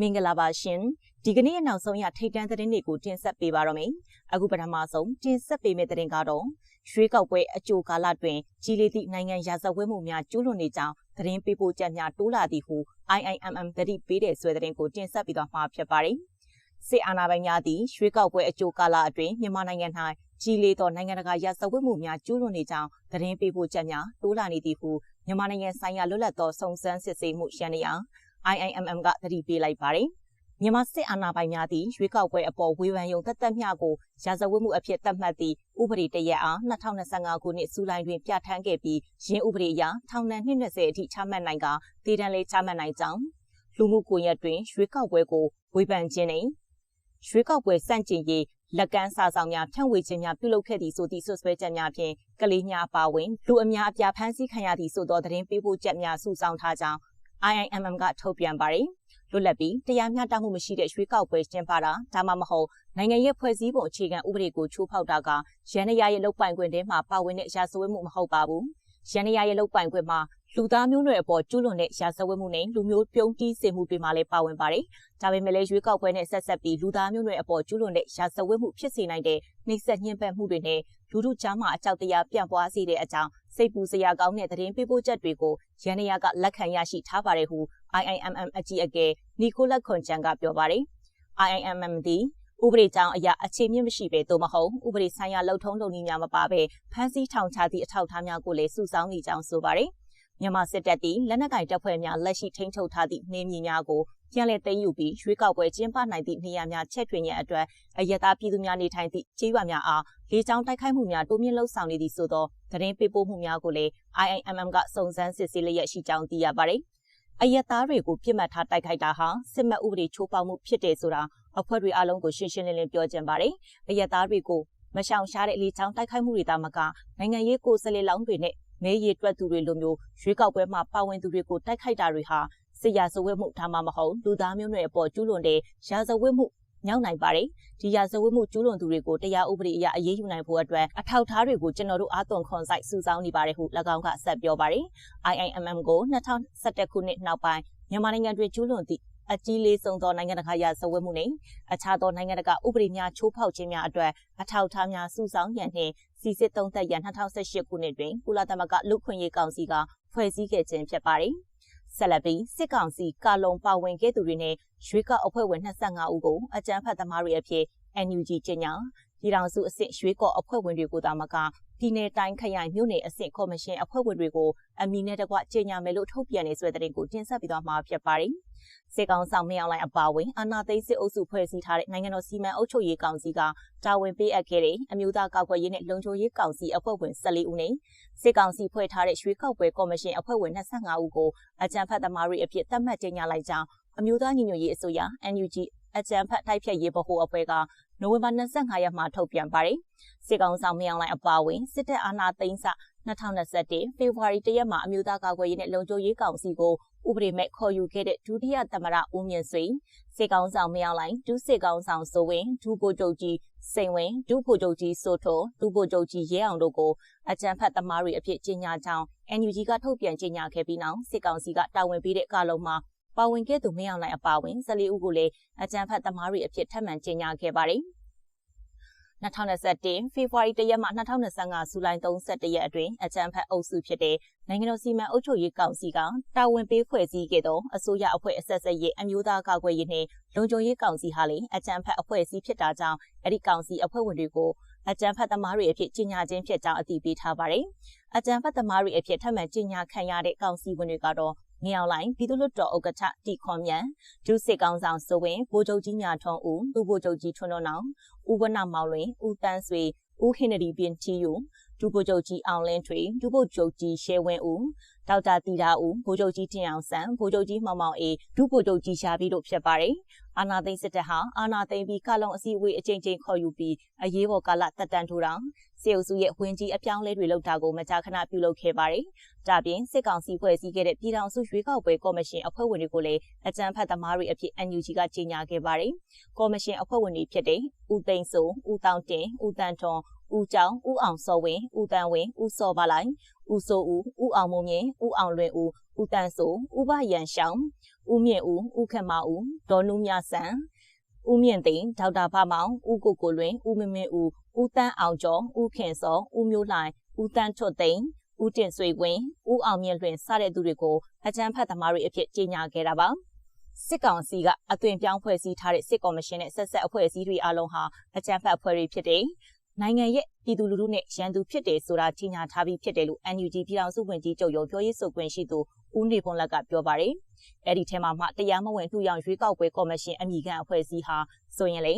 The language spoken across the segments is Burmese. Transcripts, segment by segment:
မင်္ဂလာပါရှင်ဒီကနေ့နောက်ဆုံးရထိတ်တန့်သတင်းတွေကိုတင်ဆက်ပေးပါတော့မယ်အခုပထမဆုံးတင်ဆက်ပေးမယ့်သတင်းကတော့ရွှေကောက်ပွဲအကြိုကာလတွင်ကြီးလေးသည့်နိုင်ငံရာဇဝတ်မှုများကျူးလွန်နေကြောင်းသတင်းပေးပို့ချက်များတိုးလာသည်ဟု IIMM တတိပေးတဲ့ဆွဲသတင်းကိုတင်ဆက်ပြီးတော့မှာဖြစ်ပါတယ်စစ်အာဏာပိုင်များသည့်ရွှေကောက်ပွဲအကြိုကာလအတွင်းမြန်မာနိုင်ငံ၌ကြီးလေးသောနိုင်ငံတကာရာဇဝတ်မှုများကျူးလွန်နေကြောင်းသတင်းပေးပို့ချက်များတိုးလာနေသည်ဟုမြန်မာနိုင်ငံဆိုင်ရာလွတ်လပ်သောစုံစမ်းစစ်ဆေးမှုရန်ရာ IIMM ကသတိပေးလိုက်ပါတယ်။မြန်မာစစ်အာဏာပိုင်များသည့်ရွေးကောက်ပွဲအပေါ်ဝေဖန်ယုံသက်သက်မျှကိုရာဇဝတ်မှုအဖြစ်သတ်မှတ်သည့်ဥပဒေတရက်အား2025ခုနှစ်ဇူလိုင်တွင်ပြဋ္ဌာန်းခဲ့ပြီးရင်းဥပဒေအရထောင်ဒဏ်20အထိချမှတ်နိုင်ကတည်တံလေးချမှတ်နိုင်ကြောင်းလူမှုကွန်ရက်တွင်ရွေးကောက်ပွဲကိုဝေဖန်ခြင်းနဲ့ရွေးကောက်ပွဲစန့်ကျင်ရေးလက်ကမ်းစာဆောင်များဖြန့်ဝေခြင်းများပြုလုပ်ခဲ့သည့်ဆိုသည့်ဆွဆွဲချက်များဖြင့်ကလေးများပါဝင်လူအများအပြားဖမ်းဆီးခံရသည့်ဆိုသောသတင်းပေးပို့ချက်များစုဆောင်းထားကြောင်း IIMM ကထုတ်ပြန်ပါတယ်။လွတ်လပ်ပြီးတရားမျှတမှုမရှိတဲ့ရွေးကောက်ပွဲကျင်းပတာဒါမှမဟုတ်နိုင်ငံရဲ့ဖွဲ့စည်းပုံအခြေခံဥပဒေကိုချိုးဖောက်တာကရန်ရရဲ့လုတ်ပိုင်ခွင့်ထဲမှာပါဝင်တဲ့ရာဇဝတ်မှုမဟုတ်ပါဘူး။ရန်ရရဲ့လုတ်ပိုင်ခွင့်မှာလူသားမျိုးနွယ်အပေါ်ကျူးလွန်တဲ့ရာဇဝတ်မှုနဲ့လူမျိုးပြုံးတီးစေမှုတွေမှာလည်းပါဝင်ပါတယ်။ဒါပေမဲ့လည်းရွေးကောက်ပွဲနဲ့ဆက်ဆက်ပြီးလူသားမျိုးနွယ်အပေါ်ကျူးလွန်တဲ့ရာဇဝတ်မှုဖြစ်စေနိုင်တဲ့နှိပ်စက်ညှဉ်းပန်းမှုတွေနဲ့လူထုကြားမှာအကြောက်တရားပြန့်ပွားစေတဲ့အကြောင်း စိတ်ပူစရာကောင်းတဲ့သတင်းပေးပို့ချက်တွေကိုရန်နယာကလက်ခံရရှိထားပါတယ်ဟု IIMM အကြီးအကဲနီကိုလက်ခွန်ချန်ကပြောပါတယ်။ IIMM သည်ဥပဒေကြောင်းအရာအခြေမြင့်မရှိပေသို့မဟုတ်ဥပဒေဆိုင်ရာလှုပ်ထုံးလုပ်နည်းများမပါဘဲဖမ်းဆီးထောင်ချသည့်အထောက်အထားများကိုလည်းစုဆောင်းနေကြောင်းဆိုပါတယ်။မြန်မာစစ်တပ်သည်လက်နက်ကင်တပ်ဖွဲ့များလက်ရှိထိန်းချုပ်ထားသည့်နေမြေများကို ပြန်လည်သိမ်းယူပြီးရွေးကောက်ပွဲကျင်းပနိုင်သည့်နေရာများချက်ထွင်ရန်အတွက်အယက်သားပြည်သူများနေထိုင်သည့်ကျေးရွာများအားလေကြောင်းတိုက်ခိုက်မှုများတိုးမြင့်လှုပ်ဆောင်နေသည့်ဆိုသောသတင်းပေးပို့မှုများကိုလည်း IIMM ကစုံစမ်းစစ်ဆေးလျက်ရှိကြောင်းသိရပါတယ်။အယက်သားတွေကိုပြစ်မှတ်ထားတိုက်ခိုက်တာဟာစစ်မှတ်ဥပဒေချိုးဖောက်မှုဖြစ်တယ်ဆိုတာအဖွဲ့တွေအလုံးကိုရှင်းရှင်းလင်းလင်းပြောကြပါတယ်။အယက်သားတွေကိုမရှောင်ရှားတဲ့လေကြောင်းတိုက်ခိုက်မှုတွေတာမကနိုင်ငံရေးကိုယ်စားလှယ်လောင်းတွေနဲ့မဲရည်တွက်သူတွေလိုမျိုးရွေးကောက်ပွဲမှာပါဝင်သူတွေကိုတိုက်ခိုက်တာတွေဟာ စစ်ရာဇဝတ်မှုဒါမှမဟုတ်လူသားမျိုးနွယ်အပေါ်ကျူးလွန်တဲ့ရာဇဝတ်မှုမြောက်နိုင်ပါတယ်ဒီရာဇဝတ်မှုကျူးလွန်သူတွေကိုတရားဥပဒေအရအရေးယူနိုင်ဖို့အတွက်အထောက်အထားတွေကိုကျွန်တော်တို့အားသွန်ခွန်ဆိုင်စုဆောင်းနေပါတယ်ဟု၎င်းကဆက်ပြောပါတယ် IIMM ကို2011ခုနှစ်နောက်ပိုင်းမြန်မာနိုင်ငံတွင်ကျူးလွန်သည့်အကြီးလေးဆုံးသောနိုင်ငံတကာရာဇဝတ်မှုနှင့်အခြားသောနိုင်ငံတကာဥပဒေများချိုးဖောက်ခြင်းများအတွက်အထောက်အထားများစုဆောင်းရန်နှင့်စီစစ်သုံးသပ်ရန်2018ခုနှစ်တွင်ကုလသမဂ္ဂလူခွင့်ရေးကောင်စီကဖွဲ့စည်းခဲ့ခြင်းဖြစ်ပါတယ်။ ဆက်လက်ပြီးစစ်ကောင်စီကာလုံပါဝင်ခဲ့သူတွေနဲ့ရွေးကောက်အဖွဲ့ဝင်25ဦးကိုအကြမ်းဖက်သမားတွေအဖြစ် NUG ကျညာပြည်ထောင်စုအဆင့်ရွေးကောက်အဖွဲ့ဝင်တွေကိုသာမက ပြည်내တိုင်းခရိုင်မြို့နယ်အဆင့်ကော်မရှင်အဖွဲ့ဝင်တွေကိုအမည်နဲ့တကွကျညာမယ်လို့ထုတ်ပြန်နေဆွဲတဲ့တင်ကိုတင်ဆက်ပြီးတော့မှာဖြစ်ပါတယ်။စစ်ကောင်ဆောင်မင်းအောင်လိုင်အပါဝင်အာနာသိစစ်အုပ်စုဖွဲ့စည်းထားတဲ့နိုင်ငံတော်စီမံအုပ်ချုပ်ရေးကောင်စီကတာဝန်ပေးအပ်ခဲ့တဲ့အမျိုးသားကောက်ွယ်ရေးနဲ့လုံခြုံရေးကောင်စီအဖွဲ့ဝင်14ဦးနဲ့စစ်ကောင်စီဖွဲ့ထားတဲ့ရွှေခောက်ပွဲကော်မရှင်အဖွဲ့ဝင်25ဦးကိုအကြံဖတ်သမားတွေအဖြစ်သတ်မှတ်ကြေညာလိုက်ကြောင်းအမျိုးသားညီညွတ်ရေးအစိုးရ NUG အကြံဖတ်တိုက်ဖြတ်ရေးဗဟိုအဖွဲ့ကနိုဝင်ဘာ25ရက်မှာထုတ်ပြန်ပါတယ်။စစ်ကောင်ဆောင်မင်းအောင်လှိုင်အပါအဝင်စစ်တပ်အာဏာသိမ်းစ2021ဖေဖော်ဝါရီတရက်မှာအမျိုးသားကာကွယ်ရေးနဲ့လုံခြုံရေးကောင်စီကိုဥပဒေမဲ့ခေါ်ယူခဲ့တဲ့ဒုတိယသမ္မတဦးမြင့်ဆွေစစ်ကောင်ဆောင်မင်းအောင်လှိုင်ဒုစစ်ကောင်ဆောင်စိုးဝင်းဒုဗိုလ်ချုပ်ကြီးစိန်ဝင်းဒုဗိုလ်ချုပ်ကြီးစိုးထိုဒုဗိုလ်ချုပ်ကြီးရဲအောင်တို့ကိုအကြံဖတ်သမားတွေအဖြစ်ကြီးညာကြောင်း NUG ကထုတ်ပြန်ကြေညာခဲ့ပြီးနောက်စစ်ကောင်စီကတာဝန်ပေးတဲ့ကာလုံမှာ ပါဝင်ခဲ့သူမင်းအောင်လှိုင်အပါအဝင်14ဦးကိုလည်းအကြံဖတ်သမားတွေအဖြစ်ထပ်မံကြေညာခဲ့ပါတယ်။2021ဖေဖော်ဝါရီ1ရက်မှ2025ဇူလိုင်31ရက်အတွင်းအကြံဖတ်အုပ်စုဖြစ်တဲ့နိုင်ငံတော်စီမံအုပ်ချုပ်ရေးကောင်စီကတာဝန်ပေးဖွဲ့စည်းခဲ့သောအစိုးရအဖွဲ့အဆက်ဆက်ရဲ့အမျိုးသားကာကွယ်ရေးနှင့်လုံခြုံရေးကောင်စီဟာလည်းအကြံဖတ်အဖွဲ့အစည်းဖြစ်တာကြောင့်အဲ့ဒီကောင်စီအဖွဲ့ဝင်တွေကိုအကြံဖတ်သမားတွေအဖြစ်ကြီးညာခြင်းဖြစ်ကြောင်းအသိပေးထားပါတယ်။အကြံဖတ်သမားတွေအဖြစ်ထပ်မံကြီးညာခံရတဲ့ကောင်စီဝင်တွေကတော့ မြောင်လိုင်းပြည်သူ့လွတ်တော်ဥက္ကဋ္ဌတီခွန်မြန်ဒုစစ်ကောင်ဆောင်စိုးဝင်ဗိုလ်ချုပ်ကြီးညာထွန်းဦးဒုဗိုလ်ချုပ်ကြီးထွန်းတော်နောင်ဦးဝနမောင်လွင်ဦးတန်းဆွေဦးဟင်နရီပင်တီယို ဒုဗိုလ်ချုပ်ကြီးအောင်လင်းထွေဒုဗိုလ်ချုပ်ကြီးရှဲဝင်းဦးဒေါက်တာတီတာဦးဗိုလ်ချုပ်ကြီးတင်အောင်ဆန်းဗိုလ်ချုပ်ကြီးမောင်မောင်အေးဒုဗိုလ်ချုပ်ကြီးရှာပြီးတို့ဖြစ်ပါတယ်။အာနာသိန်းစစ်တပ်ဟာအာနာသိန်းပြီးကလုံအစည်းအဝေးအကြိမ်ကြိမ်ခေါ်ယူပြီးအရေးပေါ်ကာလတက်တန်းထိုးတာစေအုပ်စုရဲ့ဝင်ကြီးအပြောင်းလဲတွေလုပ်တာကိုမကြာခဏပြုလုပ်ခဲ့ပါတယ်။ဒါပြင်စစ်ကောင်စီဖွဲ့စည်းခဲ့တဲ့ပြည်ထောင်စုရွေးကောက်ပွဲကော်မရှင်အဖွဲ့ဝင်တွေကိုလည်းအကြံဖတ်သမားတွေအဖြစ် NUG ကကြေညာခဲ့ပါတယ်။ကော်မရှင်အဖွဲ့ဝင်တွေဖြစ်တဲ့ဦးသိန်းစိုး၊ဦးတောင်တင်၊ဦးတန်ထွန် ဦးကျောင်းဦးအောင်စောဝင်းဦးတန်းဝင်းဦးစောပါလိုက်ဦးစိုးဦးဦးအောင်မုံမြင့်ဦးအောင်လွင်ဦးဦးတန်းဆိုဦးဘရန်ရှောင်းဦးမြင့်ဦးဦးခမဦးဒေါ်နူးမြဆန်ဦးမြင့်သိန်းဒေါက်တာဖမောင်ဦးကိုကိုလွင်ဦးမမင်းဦးဦးတန်းအောင်ကျော်ဦးခင်စောဦးမျိုးလှိုင်ဦးတန်းထွတ်သိန်းဦးတင်ဆွေဝင်းဦးအောင်မြင့်လွင်စတဲ့သူတွေကိုအကြမ်းဖက်သမားတွေအဖြစ်ကြေညာခဲ့တာပါစစ်ကောင်စီကအသွင်ပြောင်းဖွဲ့စည်းထားတဲ့စစ်ကော်မရှင်နဲ့ဆက်ဆက်အဖွဲ့အစည်းတွေအလုံးဟာအကြမ်းဖက်အဖွဲ့တွေဖြစ်တဲ့ နိုင်ငံရဲ့ပြည်သူလူထုနဲ့ရန်သူဖြစ်တယ်ဆိုတာကြီးညာထားပြီးဖြစ်တယ်လို့ NUG ပြည်ထောင်စုဝန်ကြီးချုပ်ရုံးပြောရေးဆိုခွင့်ရှိသူဦးနေဖုံးလက်ကပြောပါတယ်။အဲ့ဒီထဲမှာမှတရားမဝင်နှူရောင်ရွေးကောက်ပွဲကော်မရှင်အမိခံအဖွဲ့အစည်းဟာဆိုရင်လေ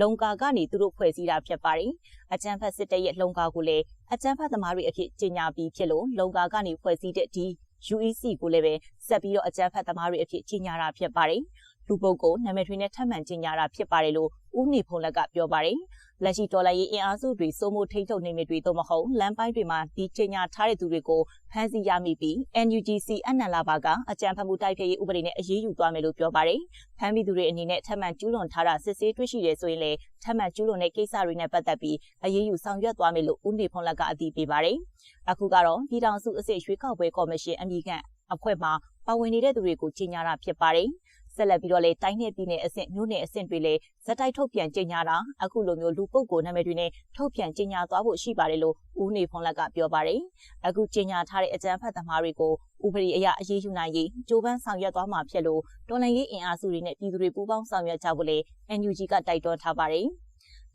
လုံကာကနေသူတို့ဖွဲ့စည်းတာဖြစ်ပါတယ်။အကြံဖတ်စစ်တပ်ရဲ့လုံကာကိုလည်းအကြံဖတ်သမားတွေအဖြစ်ကြီးညာပြီးဖြစ်လို့လုံကာကနေဖွဲ့စည်းတဲ့ဒီ UEC ကိုလည်းပဲဆက်ပြီးတော့အကြံဖတ်သမားတွေအဖြစ်ကြီးညာတာဖြစ်ပါတယ်။လူပုဂ္ဂိုလ်နာမည်တွေနဲ့ထပ်မံကြီးညာတာဖြစ်ပါတယ်လို့ဦးနေဖုံးလက်ကပြောပါတယ်။ လက်ရှိတော်လှန်ရေးအင်အားစုတွေစိုးမိုးထိန်းချုပ်နေမိတွေသို့မဟုတ်လမ်းပိုင်းတွေမှာဒီချိန်ညာထားတဲ့သူတွေကိုဖမ်းဆီးရမိပြီး NUGC အနန္လာဘာကအကြံဖတ်မှုတိုက်ဖျက်ရေးဥပဒေနဲ့အရေးယူသွားမယ်လို့ပြောပါတယ်။ဖမ်းမိသူတွေအနေနဲ့ထပ်မံကျူးလွန်ထားတာစစ်ဆေးတွေ့ရှိတယ်ဆိုရင်လည်းထပ်မံကျူးလွန်တဲ့ကိစ္စတွေနဲ့ပတ်သက်ပြီးအရေးယူဆောင်ရွက်သွားမယ်လို့ဦးနေဖွန်လက်ကအတည်ပြုပါတယ်။အခုကတော့ပြည်ထောင်စုအစစ်ရွေးကောက်ပွဲကော်မရှင်အမည်ခံအဖွဲ့မှပါဝင်နေတဲ့သူတွေကိုကြီးညာတာဖြစ်ပါတယ်။ ဆက်လက်ပြီးတော့လေတိုင်းနယ်ပြည်နယ်အဆင့်မြို့နယ်အဆင့်တွေလည်းဇက်တိုက်ထုတ်ပြန်ကြေညာတာအခုလိုမျိုးလူပုဂ္ဂိုလ်နာမည်တွေနဲ့ထုတ်ပြန်ကြေညာသွားဖို့ရှိပါတယ်လို့ဦးနေဖုံးလက်ကပြောပါတယ်အခုကြေညာထားတဲ့အကြမ်းဖက်သမားတွေကိုဥပဒေအရအရေးယူနိုင်ရေးကြိုးပမ်းဆောင်ရွက်သွားမှာဖြစ်လို့တော်လှန်ရေးအင်အားစုတွေနဲ့ပြည်သူတွေပူးပေါင်းဆောင်ရွက်ကြဖို့လေ NUG ကတိုက်တွန်းထားပါတယ်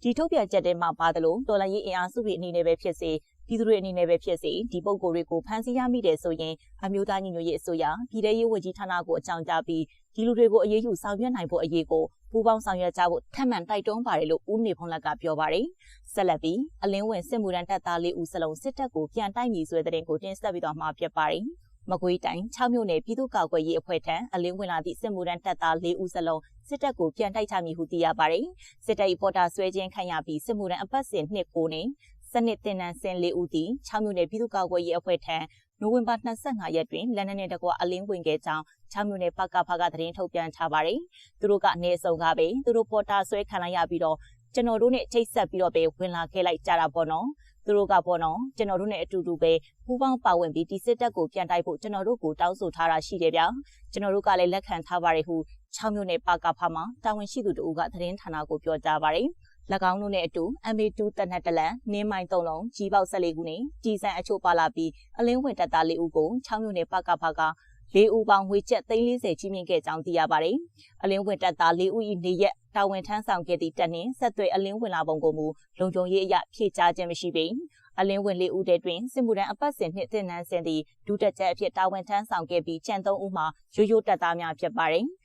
ဒီထုတ်ပြန်ချက်ထဲမှာပါတယ်လို့တော်လှန်ရေးအင်အားစုတွေအနေနဲ့ပဲဖြစ်စေ ပြည်သူတွေအနေနဲ့ပဲဖြစ်စေဒီပုံကိုယ်တွေကိုဖမ်းဆီးရမိတယ်ဆိုရင်အမျိုးသားညီညွတ်ရေးအစိုးရပြည်ထရေးဝန်ကြီးဌာနကိုအကြောင်းကြားပြီးဒီလူတွေကိုအရေးယူဆောင်ရွက်နိုင်ဖို့အရေးကိုပူးပေါင်းဆောင်ရွက်ကြဖို့ထပ်မံတိုက်တွန်းပါတယ်လို့ဦးနေဖုံးလက်ကပြောပါတယ်ဆက်လက်ပြီးအလင်းဝင်စစ်မှုထမ်းတပ်သားလေးဦးစလုံးစစ်တပ်ကိုပြန်တိုက်မိဆွဲတဲ့တဲ့ကိုတင်ဆက်ပြီးတော့မှာဖြစ်ပါတယ်မကွေးတိုင်း6မြို့နယ်ပြည်သူ့ကာကွယ်ရေးအဖွဲ့ထံအလင်းဝင်လာသည့်စစ်မှုထမ်းတပ်သား၄ဦးစလုံးစစ်တပ်ကိုပြန်တိုက်ချမိဟုသိရပါတယ်။စစ်တပ်၏ပေါ်တာဆွဲခြင်းခံရပြီးစစ်မှုထမ်းအပတ်စဉ်နှစ်ကိုနဲ့ စနစ်တင်နန်းစင်၄ဦးသည်6မြို့နယ်ပြည်သူ့ကာကွယ်ရေးအဖွဲ့ထံနိုဝင်ဘာ25ရက်တွင်လက်နက်နဲ့တကွအလင်းဝင်ခဲ့ကြောင်း6မြို့နယ်ပကဖကသတင်းထုတ်ပြန်ထားပါတယ်။သူတို့ကအနည်းဆုံးကပဲသူတို့ပေါ်တာဆွဲခံလိုက်ရပြီးတော့ကျွန်တော်တို့နဲ့ချိတ်ဆက်ပြီးတော့ပဲဝင်လာခဲ့လိုက်ကြတာပေါ့နော်။သူတို့ကပေါ့နော်ကျွန်တော်တို့နဲ့အတူတူပဲပူးပေါင်းပါဝင်ပြီးဒီစစ်တပ်ကိုပြန်တိုက်ဖို့ကျွန်တော်တို့ကိုတောင်းဆိုထားတာရှိတယ်ဗျာကျွန်တော်တို့ကလည်းလက်ခံထားပါတယ်ဟု6မြို့နယ်ပကဖမှာတာဝန်ရှိသူတို့ကသတင်းဌာနကိုပြောကြားပါတယ်၎ င်းတို့နဲ့အတူ MA2 တက်နှက်တလန်နင်းမိုင်း၃လုံးကြီးပေါက်၁၄ခုနဲ့ကြီးစံအချို့ပါလာပြီးအလင်းဝင်တပ်သား၄ဦးကို6မြို့နယ်ပကဖကလေးဦးပေါင်းငွေကျပ်340ကြီးမြင့်ခဲ့ကြောင်းသိရပါတယ်။အလင်းဝင်တပ်သား၄ဦး၏နေရက်တာဝန်ထမ်းဆောင်ခဲ့သည့်တပ်နှင့်ဆက်သွယ်အလင်းဝင်လာပုံကိုမူလုံခြုံရေးအရဖြည့်ချခြင်းမရှိပေ။အလင်းဝင်၄ဦးတည်းတွင်စစ်မှုထမ်းအပတ်စဉ်နှစ်တင်နန်းစင်သည့်ဒုတက်ချက်အဖြစ်တာဝန်ထမ်းဆောင်ခဲ့ပြီးကြံ၃ဦးမှာရိုးရိုးတပ်သားများဖြစ်ပါတယ်။